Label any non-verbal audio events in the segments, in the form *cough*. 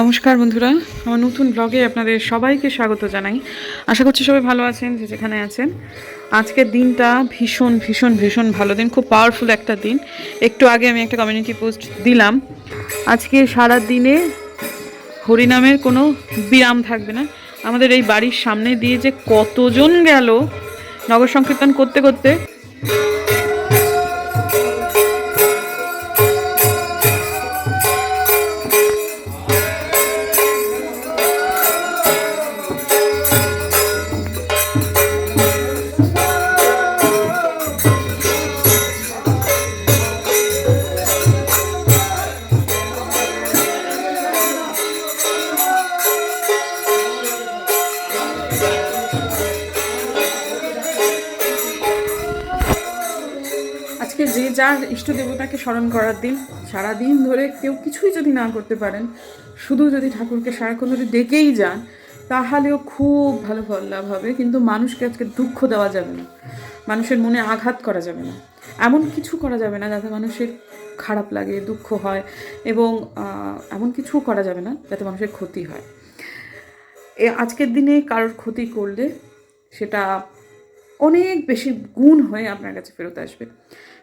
নমস্কার বন্ধুরা, আমার নতুন ব্লগে আপনাদের সবাইকে স্বাগত জানাই। আশা করছি সবাই ভালো আছেন, যে যেখানে আছেন। আজকের দিনটা ভীষণ ভীষণ ভীষণ ভালো দিন, খুব পাওয়ারফুল একটা দিন। একটু আগে আমি একটা কমিউনিটি পোস্ট দিলাম। আজকে সারা দিনে হরিনামের কোনো বিরাম থাকবে না। আমাদের এই বাড়ির সামনে দিয়ে যে কতজন গেল, নগর সংকীর্তন করতে করতে আজকে যে যার ইষ্ট দেবতাকে স্মরণ করার দিন সারা দিন ধরে কেউ কিছুই যদি না করতে পারেন, শুধু যদি ঠাকুরকে সারাক্ষণ ধরে ডেকেই যান, তাহলেও খুব ভালো ফল লাভ হবে। কিন্তু মানুষকে আজকে দুঃখ দেওয়া যাবে না। মানুষের মনে আঘাত করা যাবে না। এমন কিছু করা যাবে না যাতে মানুষের খারাপ লাগে, দুঃখ হয় এবং এমন কিছু করা যাবে না যাতে মানুষের ক্ষতি হয়। এ আজকের দিনে কারোর ক্ষতি করলে সেটা অনেক বেশি গুণ হয়ে আপনার কাছে ফেরত আসবে।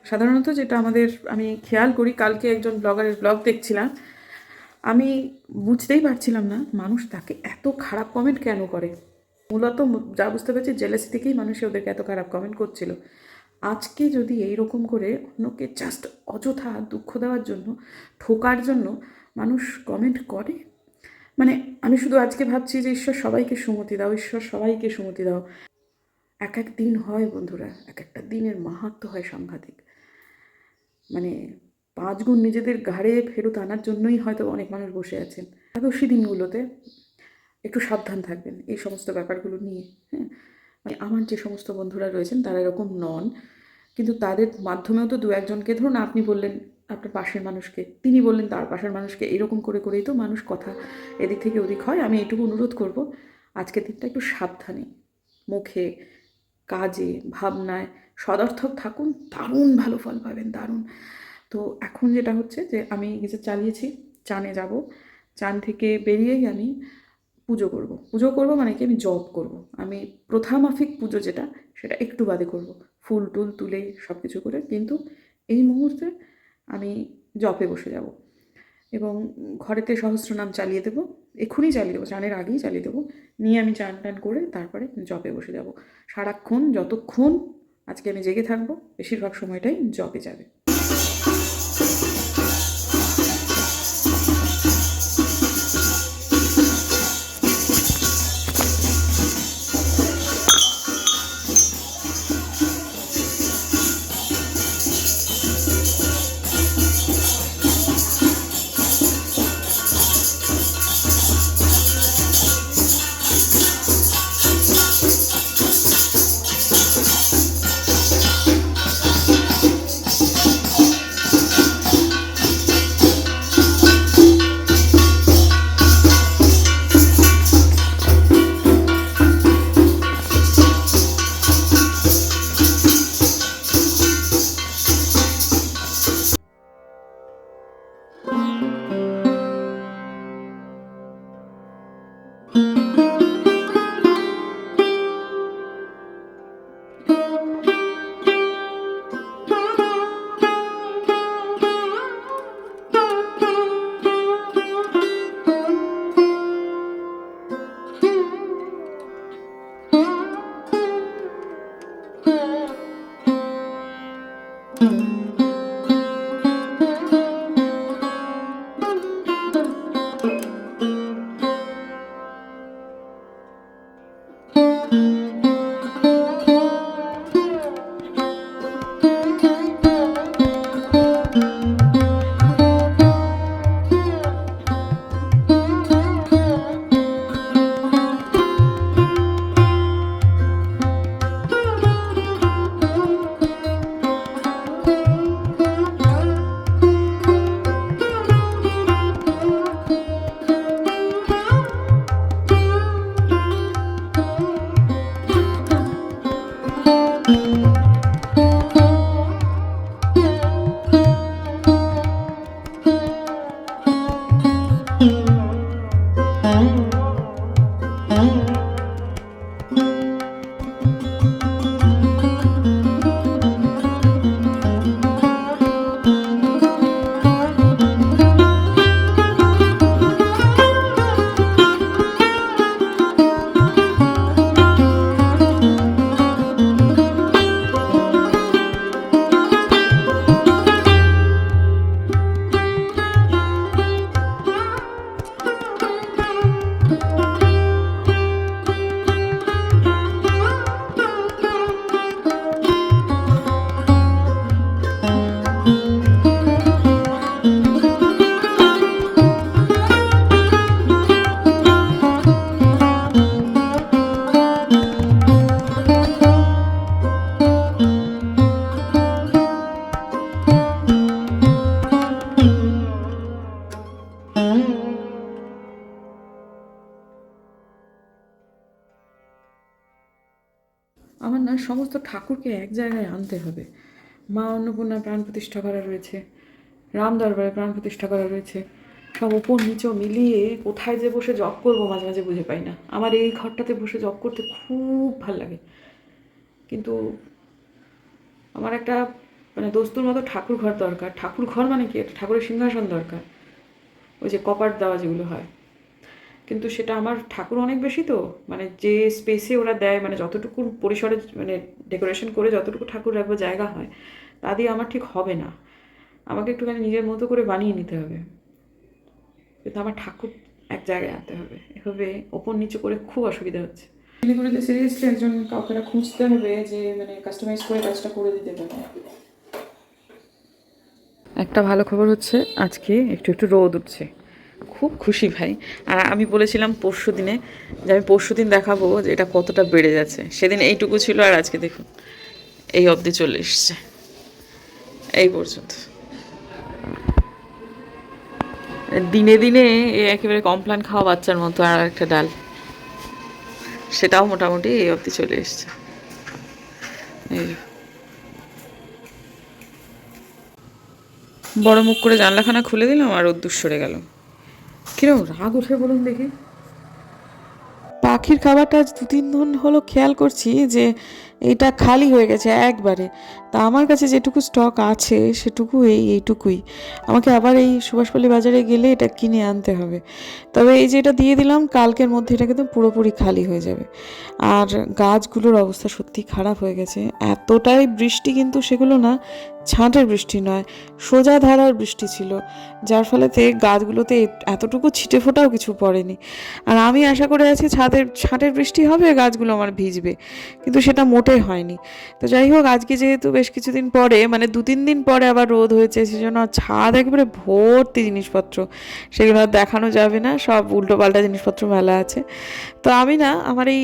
সাধারণত যেটা আমাদের, আমি খেয়াল করি, কালকে একজন ব্লগারের ব্লগ দেখছিলাম, আমি বুঝতেই পারছিলাম না মানুষ তাকে এত খারাপ কমেন্ট কেন করে? মূলত যা বুঝতে পারছি জেলাসি থেকেই মানুষ ওদেরকে এত খারাপ কমেন্ট করছিল। আজকে যদি এই রকম করে অন্যকে জাস্ট অযথা দুঃখ দেওয়ার জন্য, ঠোকার জন্য মানুষ কমেন্ট করে মানে আমি শুধু আজকে ভাবছি যে ঈশ্বর সবাইকে সুমতি দাও, ঈশ্বর সবাইকে সুমতি দাও। এক এক দিন হয় বন্ধুরা, এক একটা দিনের মাহাত্ম হয় সাংঘাতিক। মানে পাঁচ গুণ নিজেদের ঘাড়ে ফেরত আনার জন্যই হয়তো অনেক মানুষ বসে আছেন। একাদশী দিনগুলোতে একটু সাবধান থাকবেন এই সমস্ত ব্যাপারগুলো নিয়ে হ্যাঁ। মানে আমার যে সমস্ত বন্ধুরা রয়েছেন তারা এরকম নন, কিন্তু তাদের মাধ্যমেও তো দু একজনকে ধরুন আপনি বললেন আপনার পাশের মানুষকে। তিনি বললেন, তার পাশের মানুষকে এরকম করে করেই তো মানুষ কথা এদিক থেকে ওদিক হয়। আমি এইটুকু অনুরোধ করব, আজকের দিনটা একটু সাবধানে। মুখে, কাজে, ভাবনায় সদর্থক থাকুন। দারুণ ভালো ফল পাবেন, দারুণ। তো এখন যেটা হচ্ছে যে, আমি গিজার চালিয়েছি, চানে যাব। চান থেকে বেরিয়েই আমি পুজো করব। পুজো করব মানে কি? আমি জব করব। আমি প্রথামাফিক পুজো যেটা, সেটা একটু বাদে করব। ফুল টুল তুলে সব কিছু করে। কিন্তু এই মুহূর্তে আমি জপে বসে যাব। এবং ঘরেতে সহস্র নাম চালিয়ে দেবো এক্ষুনি চালিয়ে দেবো, চানের আগেই চালিয়ে দেবো। নিয়ে আমি চান টান করে তারপরে জপে বসে যাব। সারাক্ষণ, যতক্ষণ আজকে আমি জেগে থাকব, বেশিরভাগ সময়টাই জপে যাবে। ঠাকুরকে এক জায়গায় আনতে হবে। মা অন্নপূর্ণা প্রাণ প্রতিষ্ঠা করা রয়েছে, রাম দরবারে প্রাণ প্রতিষ্ঠা করা রয়েছে। সব ওপর নিচেও মিলিয়ে কোথায় যে বসে জব করব মাঝে মাঝে বুঝে পাই না। আমার এই ঘরটাতে বসে জব করতে খুব ভালো লাগে। কিন্তু আমার একটা মানে দোস্তুর মতো ঠাকুর ঘর দরকার। ঠাকুর ঘর মানে কি? একটা ঠাকুরের সিংহাসন দরকার। ওই যে কপার দেওয়া যেগুলো হয়। কিন্তু সেটা আমার ঠাকুর অনেক বেশি তো। মানে যে স্পেসে ওরা দেয় মানে যতটুকু পরিসরে মানে ডেকোরেশন করে যতটুকু ঠাকুর রাখব জায়গা হয় তা দিয়ে আমার ঠিক হবে না। আমাকে একটুখানি নিজের মতো করে বানিয়ে নিতে হবে। কিন্তু আমার ঠাকুর এক জায়গায় আনতে হবে। এভাবে ওপর নিচে করে খুব অসুবিধা হচ্ছে। শিলিগুড়িতে সিরিয়াসলি একজন কাউকে খুঁজতে হবে যে মানে কাস্টমাইজ করে কাজটা করে দিতে পারে। একটা ভালো খবর হচ্ছে আজকে একটু একটু রোদ উঠছে। খুব খুশি ভাই। আর আমি বলেছিলাম পরশু দিনে যে আমি পরশু দিন দেখাবো যে এটা কতটা বেড়ে যাচ্ছে। সেদিন এইটুকু ছিল আর আজকে দেখুন, এই অবধি চলে এসছে। এই পর্যন্ত। দিনে দিনে একেবারে কমপ্লান খাওয়া বাচ্চার মতো আর একটা ডাল। সেটাও মোটামুটি এই অবধি চলে এসছে। এই। বড় মুখ করে জানলাখানা খুলে দিলাম আর রোদ্দুর সরে গেল। কিরম রাগ উঠে বলুন দেখি। পাখির খাবারটা দু তিন দিন হলো, খেয়াল করছি যে এটা খালি হয়ে গেছে একবারে। তা আমার কাছে যেটুকু স্টক আছে সেটুকু এই এইটুকুই। আমাকে আবার এই সুভাষপল্লী বাজারে গেলে এটা কিনে আনতে হবে। তবে এই যে এটা দিয়ে দিলাম, কালকের মধ্যে এটা কিন্তু পুরোপুরি খালি হয়ে যাবে। আর গাছগুলোর অবস্থা সত্যি খারাপ হয়ে গেছে। এতটাই বৃষ্টি কিন্তু সেগুলো না ছাঁটের বৃষ্টি নয়, সোজা ধারার বৃষ্টি ছিল, যার ফলেতে গাছগুলোতে এতটুকু ছিটে ফোটাও কিছু পড়েনি। আর আমি আশা করে আছি ছাদের ছাঁটের বৃষ্টি হবে, গাছগুলো আমার ভিজবে, কিন্তু সেটা মোটেই হয়নি। তো যাই হোক, আজকে যেহেতু বেশ কিছুদিন পরে মানে দু তিন দিন পরে আবার রোদ হয়েছে, সেজন্য ছাদ একেবারে ভর্তি জিনিসপত্র, সেগুলো আর দেখানো যাবে না, সব উল্টোপাল্টা জিনিসপত্র মেলা আছে। তো আমি না, আমার এই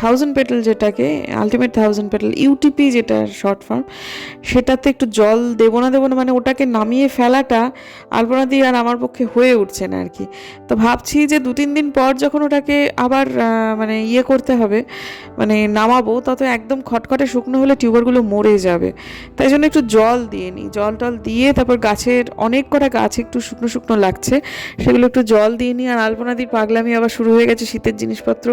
থাউজেন্ড পেটেল যেটাকে আলটিমেট থাউজেন্ড পেটেল ইউটিপি যেটা শর্ট ফর্ম সেটাতে একটু জল দেবো না দেবো না মানে ওটাকে নামিয়ে ফেলাটা আলপনা দিয়ে আর আমার পক্ষে হয়ে উঠছে না আর কি তো ভাবছি যে দু তিন দিন পর যখন ওটাকে আবার মানে ইয়ে করতে হবে মানে নামাবো, তত একদম খটখটে শুকনো হলে টিউবারগুলো মরে যাবে। তাই জন্য একটু জল দিয়ে নিই, জল টল দিয়ে তারপর গাছের অনেক কটা গাছ একটু শুকনো শুকনো লাগছে, সেগুলো একটু জল দিয়ে নিই। আর আলপনা দির পাগলামি আবার শুরু হয়ে গেছে শীতের জিনিসপত্র,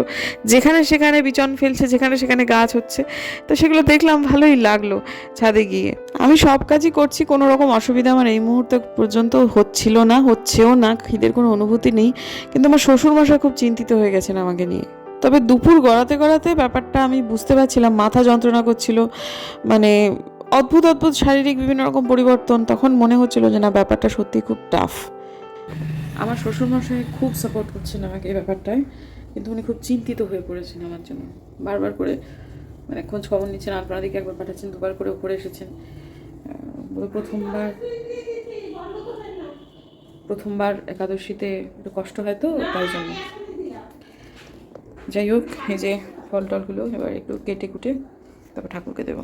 যেখানে সেখানে বিচন ফেলছে, যেখানে সেখানে গাছ হচ্ছে, তো সেগুলো দেখলাম ভালোই লাগল ছাদে গিয়ে। আমি সব কাজই করছি, কোনো রকম অসুবিধা আমার এই মুহূর্তে পর্যন্ত হচ্ছিল না, হচ্ছেও না, খিদের কোনো অনুভূতি নেই, কিন্তু আমার শ্বশুরমশাই খুব চিন্তিত হয়ে গেছেন আমাকে নিয়ে। তবে দুপুর গড়াতে গড়াতে ব্যাপারটা আমি বুঝতে পারছিলাম, মাথা যন্ত্রণা করছিল মানে অদ্ভুত অদ্ভুত শারীরিক বিভিন্ন রকম পরিবর্তন, তখন মনে হচ্ছিল যে না, ব্যাপারটা সত্যি খুব টাফ আমার শ্বশুরমশাই খুব সাপোর্ট করছেন আমাকে এই ব্যাপারটায়, কিন্তু উনি খুব চিন্তিত হয়ে পড়েছেন আমার জন্য। বারবার করে মানে খোঁজ খবর নিচ্ছেন দিকে একবার পাঠাচ্ছেন, দুবার করে উপরে এসেছেন। প্রথমবার প্রথমবার একাদশীতে একটু কষ্ট হয় তো, তাই জন্য। যাই হোক, এই যে ফল টলগুলো এবার একটু কেটে কুটে তারপর ঠাকুরকে দেবো।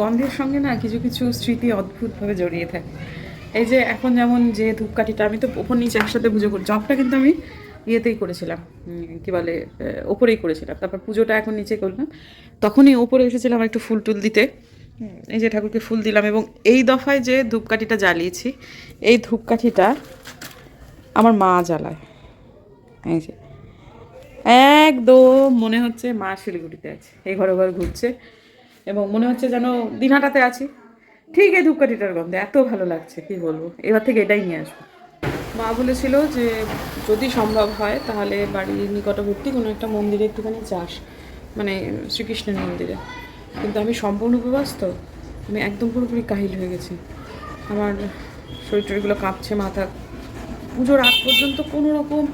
গন্ধের সঙ্গে না কিছু কিছু স্মৃতি অদ্ভুতভাবে জড়িয়ে থাকে। এই যে এখন যেমন যে ধূপকাঠিটা, আমি তো ওপর নিচে একসাথে পুজো করি জবটা কিন্তু আমি ইয়েতেই করেছিলাম কি বলে ওপরেই করেছিলাম। তারপর পুজোটা এখন নিচে করলাম। তখনই ওপরে এসেছিলাম একটু ফুল টুল দিতে। এই যে ঠাকুরকে ফুল দিলাম এবং এই দফায় যে ধূপকাঠিটা জ্বালিয়েছি, এই ধূপকাঠিটা আমার মা জ্বালায়। এই যে। একদম মনে হচ্ছে মা শিলিগুড়িতে আছে। এই ঘরে ঘরে ঘুরছে। এবং মনে হচ্ছে যেন দিনহাটাতে আছি। ঠিক এই ধূপকাঠিটার গন্ধে, এত ভালো লাগছে, কি বলব? এবার থেকে এটাই নিয়ে আসব। মা বলেছিল যে, যদি সম্ভব হয়, তাহলে বাড়ির নিকটবর্তী কোনো একটা মন্দিরে একটুখানি যাস। মানে শ্রীকৃষ্ণের মন্দিরে। কিন্তু আমি সম্পূর্ণ উপবাস তো আমি একদম পুরোপুরি কাহিল হয়ে গেছি। আমার শরীর টরীরগুলো কাঁপছে মাথা। পুজোর আগ পর্যন্ত কোনো রকম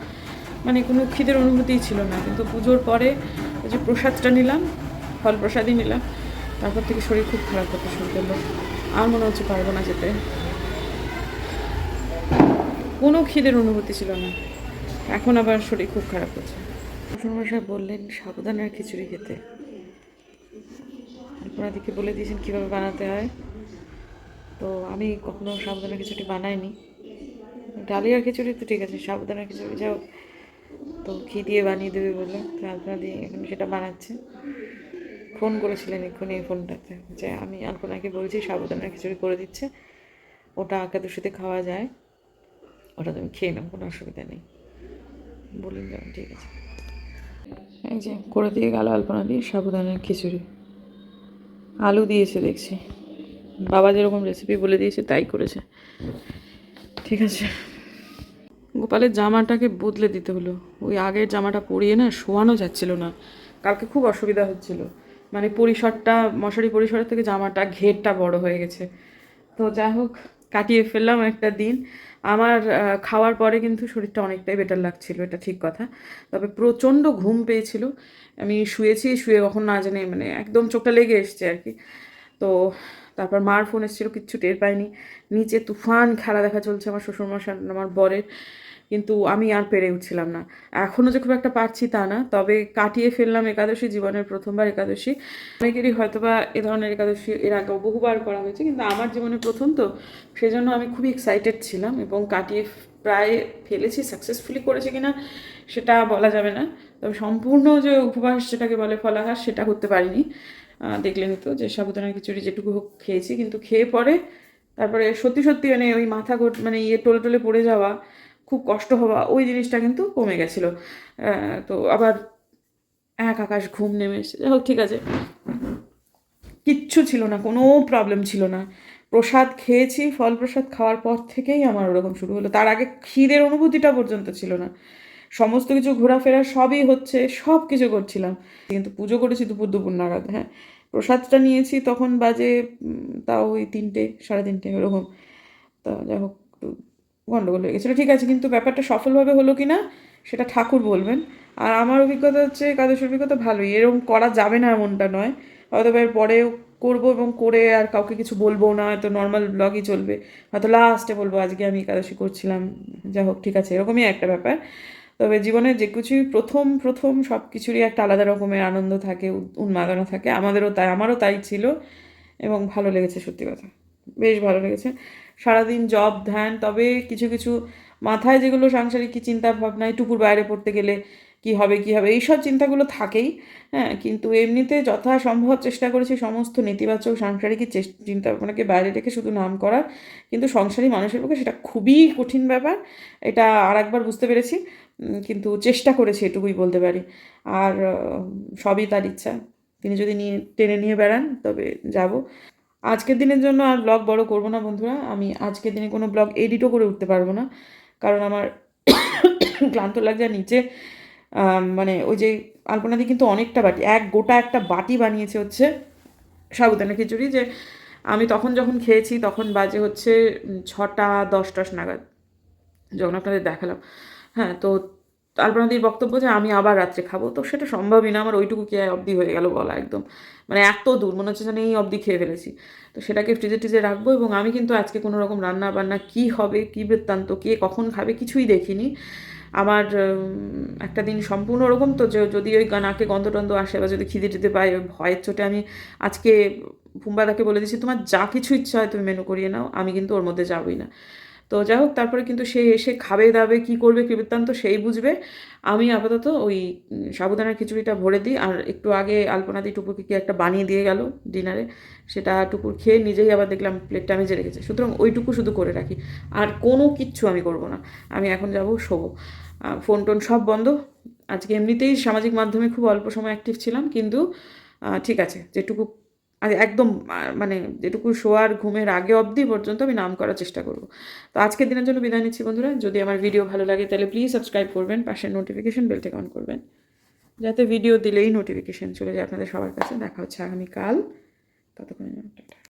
মানে কোনো খিদের অনুভূতিই ছিল না। কিন্তু পুজোর পরে ওই যে প্রসাদটা নিলাম ফল প্রসাদই নিলাম তারপর থেকে শরীর খুব খারাপ করতে শুরু করল আর মনে হচ্ছে পারব না যেতে কোনো খিদের অনুভূতি ছিল না। এখন আবার শরীর খুব খারাপ হচ্ছে। শ্বশুরমশাই বললেন সাবুদানার খিচুড়ি খেতে। আপনাদেরকে বলে দিয়েছেন, কীভাবে বানাতে হয়? তো আমি কখনো সাবুদানার খিচুড়ি বানাইনি। ডালিয়ার খিচুড়ি তো ঠিক আছে সাবুদানার খিচুড়ি যাও তো ঘি দিয়ে বানিয়ে দেবে বলে। তো আলপনা দিয়ে এখন সেটা বানাচ্ছে। ফোন করেছিলেন এক্ষুনি এই ফোনটাতে, যে আমি আলপনাকে বলছি সাবধানের খিচুড়ি করে দিচ্ছে, ওটা একাদশীতে খাওয়া যায়, ওটা তুমি খেয়ে নাও কোনো অসুবিধা নেই। বললেন যে ঠিক আছে। এই যে, করে দিয়ে গেল আলপনা দিয়ে সাবুদানার খিচুড়ি। আলু দিয়েছে, দেখছি। বাবা যেরকম রেসিপি বলে দিয়েছে, তাই করেছে। ঠিক আছে। গোপালের জামাটাকে বদলে দিতে হলো। ওই আগের জামাটা পরিয়ে না, শোয়ানো যাচ্ছিল না। কালকে খুব অসুবিধা হচ্ছিল। মানে পরিসরটা, মশারি পরিসরের থেকে জামাটা ঘেরটা বড় হয়ে গেছে। তো যাই হোক, কাটিয়ে ফেললাম একটা দিন। আমার খাওয়ার পরে কিন্তু শরীরটা অনেকটাই বেটার লাগছিল, এটা ঠিক কথা। তবে প্রচণ্ড ঘুম পেয়েছিল। আমি শুয়েছি, শুয়ে কখন না জানি মানে একদম চোখটা লেগে এসছে আর কি। তো তারপর মার ফোন এসেছিল, কিচ্ছু টের পাইনি। নিচে তুফান খেলা দেখা চলছে আমার শ্বশুরমশার আমার বরের। কিন্তু আমি আর পেরে উঠছিলাম না। এখনও যে খুব একটা পারছি তা না তবে কাটিয়ে ফেললাম একাদশী জীবনের প্রথমবার একাদশী। অনেকেরই হয়তো বা এ ধরনের একাদশী এর আগেও বহুবার করা হয়েছে কিন্তু আমার জীবনে প্রথম তো সেজন্য আমি খুবই এক্সাইটেড ছিলাম এবং কাটিয়ে প্রায় ফেলেছি সাকসেসফুলি করেছি কিনা সেটা বলা যাবে না। তবে সম্পূর্ণ যে উপবাস যেটাকে বলে ফলাহার সেটা করতে পারিনি। আহ, দেখলেনই তো যে সাবুদানা খিচুড়ি যেটুকু হোক খেয়েছি কিন্তু খেয়ে পরে তারপরে সত্যি সত্যি মানে ওই মাথা মানে ইয়ে টোলে টোলে পড়ে যাওয়া খুব কষ্ট হওয়া, ওই জিনিসটা কিন্তু কমে গেছিল। তো আবার এক আকাশ ঘুম নেমে এসেছে যাই হোক, ঠিক আছে। কিচ্ছু ছিল না, কোনো প্রবলেম ছিল না। প্রসাদ খেয়েছি, ফল প্রসাদ খাওয়ার পর থেকেই আমার ওরকম শুরু হলো। তার আগে খিদের অনুভূতিটা পর্যন্ত ছিল না। সমস্ত কিছু ঘোরাফেরা সবই হচ্ছে, সব কিছু করছিলাম। কিন্তু পুজো করেছি দুপুর দুপুর নাগাদ হ্যাঁ। প্রসাদটা নিয়েছি, তখন বাজে তাও ওই তিনটে, সাড়ে তিনটে এরকম তা যাই হোক একটু গন্ডগোল হয়ে গেছিল। ঠিক আছে, কিন্তু ব্যাপারটা সফলভাবে হলো কি না সেটা ঠাকুর বলবেন। আর আমার অভিজ্ঞতা হচ্ছে, একাদশের অভিজ্ঞতা ভালোই। এরকম করা যাবে না এমনটা নয়। হয়তো এর পরেও করব এবং করে আর কাউকে কিছু বলব না হয়তো নর্মাল ব্লগই চলবে। হয়তো লাস্টে বলব, আজকে আমি একাদশী করছিলাম যাই হোক, ঠিক আছে, এরকমই একটা ব্যাপার। তবে জীবনে যে কিছুই প্রথম প্রথম সব কিছুরই একটা আলাদা রকমের আনন্দ থাকে উন্মাদনা থাকে। আমাদেরও তাই, আমারও তাই ছিল এবং ভালো লেগেছে সত্যি কথা। বেশ ভালো লেগেছে। সারাদিন জব ধ্যান, তবে কিছু কিছু মাথায় যেগুলো সাংসারিক কি চিন্তা ভাবনা টুকুর বাইরে পড়তে গেলে কি হবে কি হবে, এইসব চিন্তাগুলো থাকেই হ্যাঁ কিন্তু এমনিতে যথাসম্ভব চেষ্টা করেছি সমস্ত নেতিবাচক সাংসারিক চিন্তা ভাবনাকে বাইরে রেখে শুধু নাম করার, কিন্তু সংসারী মানুষের পক্ষে সেটা খুবই কঠিন ব্যাপার, এটা আর একবার বুঝতে পেরেছি কিন্তু চেষ্টা করেছি এটুকুই বলতে পারি, আর সবই তার ইচ্ছা, তিনি যদি নিয়ে, টেনে নিয়ে বেড়ান, তবে যাব। আজকের দিনের জন্য আর ব্লগ বড় করব না বন্ধুরা। আমি আজকের দিনে কোনো ব্লগ এডিটও করে উঠতে পারব না। কারণ আমার *coughs* ক্লান্ত লাগছে নিচে মানে ওই যে আলপনাদি কিন্তু অনেকটা বাটি, এক গোটা একটা বাটি বানিয়েছে হচ্ছে সাবুদানা খিচুড়ি যে আমি তখন যখন খেয়েছি তখন বাজে হচ্ছে ছটা দশ টস নাগাদ। যখন আপনাদের দেখালাম। হ্যাঁ তো আলপনাদির বক্তব্য যে আমি আবার রাত্রে খাব, তো সেটা সম্ভবই না। আমার ওইটুকু কে অবধি হয়ে গেল বলা একদম। মানে এত দূর, মনে হচ্ছে যেন এই অবধি খেয়ে ফেলেছি। তো সেটাকে ফ্রিজে টিজে রাখব এবং আমি কিন্তু আজকে কোনো রকম রান্না বান্না কী হবে, কী বৃত্তান্ত, কে কখন খাবে কিছুই দেখিনি। আমার একটা দিন সম্পূর্ণ ওরকম তো যে যদি ওই নাকে গন্ধ টন্ধ আসে বা যদি খিদে টিতে পাই ওই ভয়ের চোটে আমি আজকে ফুম্বাদাকে বলে দিয়েছি, তোমার যা কিছু ইচ্ছা হয় তুমি মেনু করিয়ে নাও, আমি কিন্তু ওর মধ্যে যাবই না। তো যাই হোক, তারপরে কিন্তু সে এসে খাবে দাবে, কী করবে, কী বৃত্তান্ত সেই বুঝবে। আমি আপাতত ওই সাবুদানার খিচুড়িটা ভরে দিই, আর একটু আগে আলপনাদি টুকুরকে কি একটা বানিয়ে দিয়ে গেল ডিনারে, সেটা টুকুর খেয়ে নিজেই আবার দেখলাম প্লেটটা আমি যে রেখেছে। সুতরাং ওইটুকু শুধু করে রাখি, আর কোনো কিচ্ছু আমি করব না। আমি এখন যাব শোবো। ফোন টোন সব বন্ধ। আজকে এমনিতেই সামাজিক মাধ্যমে খুব অল্প সময় অ্যাক্টিভ ছিলাম, কিন্তু ঠিক আছে, যেটুকু একদম মানে যেটুকু শোয়ার ঘুমের আগে অবধি পর্যন্ত আমি নাম করার চেষ্টা করব। তো আজকের দিনের জন্য বিদায় নিচ্ছি বন্ধুরা। যদি আমার ভিডিও ভালো লাগে তাহলে প্লিজ সাবস্ক্রাইব করবেন, পাশের নোটিফিকেশন বেলটাকে অন করবেন। যাতে ভিডিও দিলেই নোটিফিকেশন চলে যায় আপনাদের সবার কাছে। দেখা হচ্ছে আগামীকাল। ততক্ষণ